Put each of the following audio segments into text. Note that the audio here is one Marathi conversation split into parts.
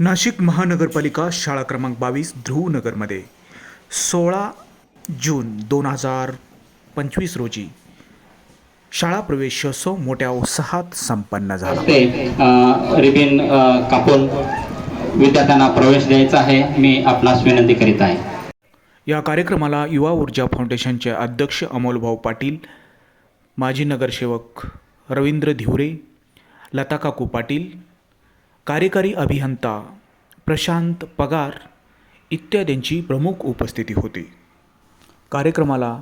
नाशिक महानगरपालिका शाळा क्रमांक बावीस ध्रुवनगरमध्ये सोळा जून दोन हजार पंचवीस रोजी शाळा प्रवेशोत्सव मोठ्या उत्साहात संपन्न झाला. रिबीन कापून विद्यार्थ्यांना प्रवेश द्यायचा आहे. मी आपणास विनंती करीत आहे. या कार्यक्रमाला युवा ऊर्जा फाउंडेशनचे अध्यक्ष अमोलभाऊ पाटील माजी नगरसेवक रवींद्र धिवरे लता काकू पाटील कार्यकारी अभियंता प्रशांत पगार इत्यादींची प्रमुख उपस्थिती होती. कार्यक्रमाला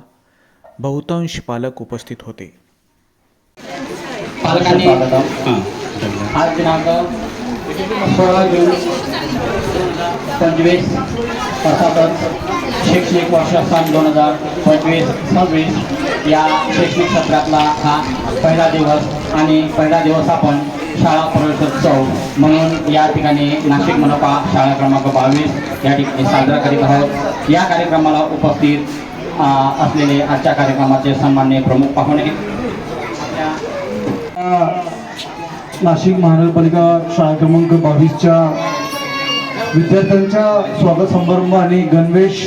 बहुतांश पालक उपस्थित होते. पालकांनी आज दिनांक सोळा जून पंचवीस अर्थातच शैक्षणिक वर्षस्थान दोन हजार पंचवीस सव्वीस या शैक्षणिक सत्रातला हा पहिला दिवस आणि पहिला दिवस आपण शाळा प्रवेशोत्सव म्हणून या ठिकाणी नाशिक मनपा शाळा क्रमांक बावीस या ठिकाणी साजरा करीत आहोत. या कार्यक्रमाला उपस्थित असलेले आजच्या कार्यक्रमाचे सन्मान्य प्रमुख पाहुणे. नाशिक महानगरपालिका शाळा क्रमांक बावीसच्या विद्यार्थ्यांच्या स्वागत समारंभ आणि गणवेश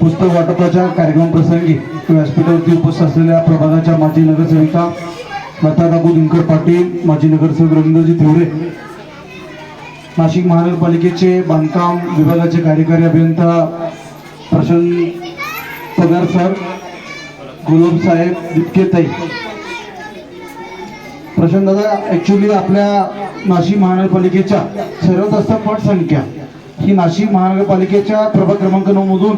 पुस्तक वाटपाच्या कार्यक्रम प्रसंगी व्यासपीठावरती उपस्थित असलेल्या प्रभागाच्या माजी नगरसेविका लता काकू दिनकर पाटील माजी नगरसेवक रवींद्रजी थिवरे नाशिक महानगरपालिकेचे बांधकाम विभागाचे कार्यकारी अभियंता प्रशांत पगार सर गुलाब साहेब दिपकेताई प्रशांत दादा ऍक्च्युली आपल्या नाशिक महानगरपालिकेच्या सर्वात जास्त पटसंख्या ही नाशिक महानगरपालिकेच्या प्रभाग क्रमांक नऊ मधून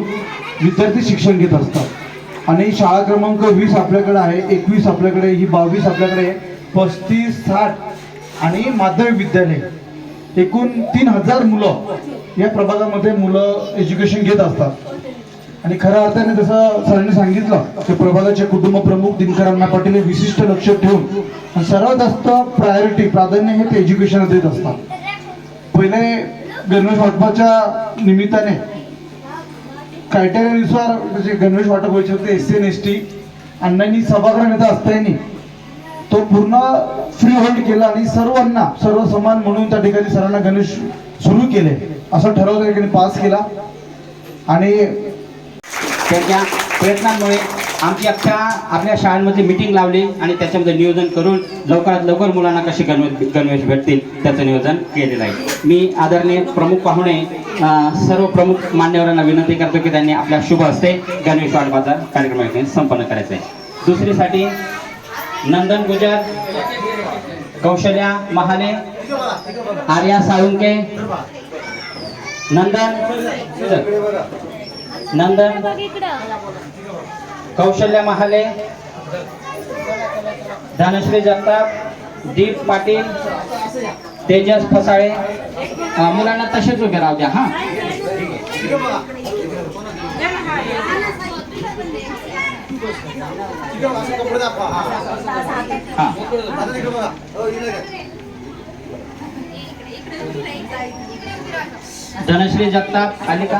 विद्यार्थी शिक्षण घेत असतात. आणि शाळा क्रमांक वीस आपल्याकडे आहे एकवीस आपल्याकडे ही बावीस आपल्याकडे आहे. पस्तीस साठ आणि माध्यमिक विद्यालय. एकूण तीन हजार मुलं या प्रभागामध्ये मुलं एज्युकेशन घेत असतात. आणि खऱ्या अर्थाने जसं सरांनी सांगितलं की प्रभागाचे कुटुंब प्रमुख दिनकर अण्णा पाटील हे विशिष्ट लक्ष ठेवून सर्वात जास्त प्रायोरिटी प्राधान्य हे ते एज्युकेशन देत असतात. पहिले गणेश वाटपाच्या निमित्ताने क्रायटेरियानुसार म्हणजे गणवेश वाटप व्हायचे होते S C N S T अण्णांनी सभागृह नेता असताना तो पूर्ण फ्री होल्ड केला आणि सर्वांना सर्व समान म्हणून त्या ठिकाणी सरांना गणेश सुरू केले. असं ठरवलं ठिकाणी पास केला. आणि त्याच्या प्रयत्नांमुळे आमची अख्ख्या आपल्या शाळांमध्ये मिटिंग लावली आणि त्याच्यामध्ये नियोजन करून लवकरात लवकर मुलांना कसे गणवे गणवेश भेटतील त्याचं नियोजन केलेलं आहे. मी आदरणीय प्रमुख पाहुणे सर्व प्रमुख मान्यवरांना विनंती करतो की त्यांनी आपल्या शुभ हस्ते गणवेश वाटपाचा कार्यक्रम संपन्न करायचा आहे. दुसरीसाठी नंदन गुजर कौशल्या महाले आर्या साळुंके नंदन नंदन कौशल्य महाले धनश्री जगताप दीप पाटील तेजस फसाळे. मुलांना तसेच उभे राहू द्या हां. धनश्री जगताप आली का?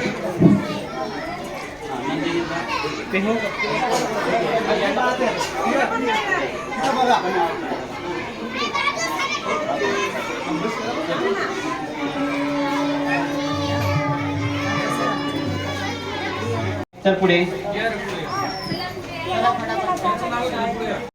पुढे घ्या सर पुढे घ्या. तर पुढे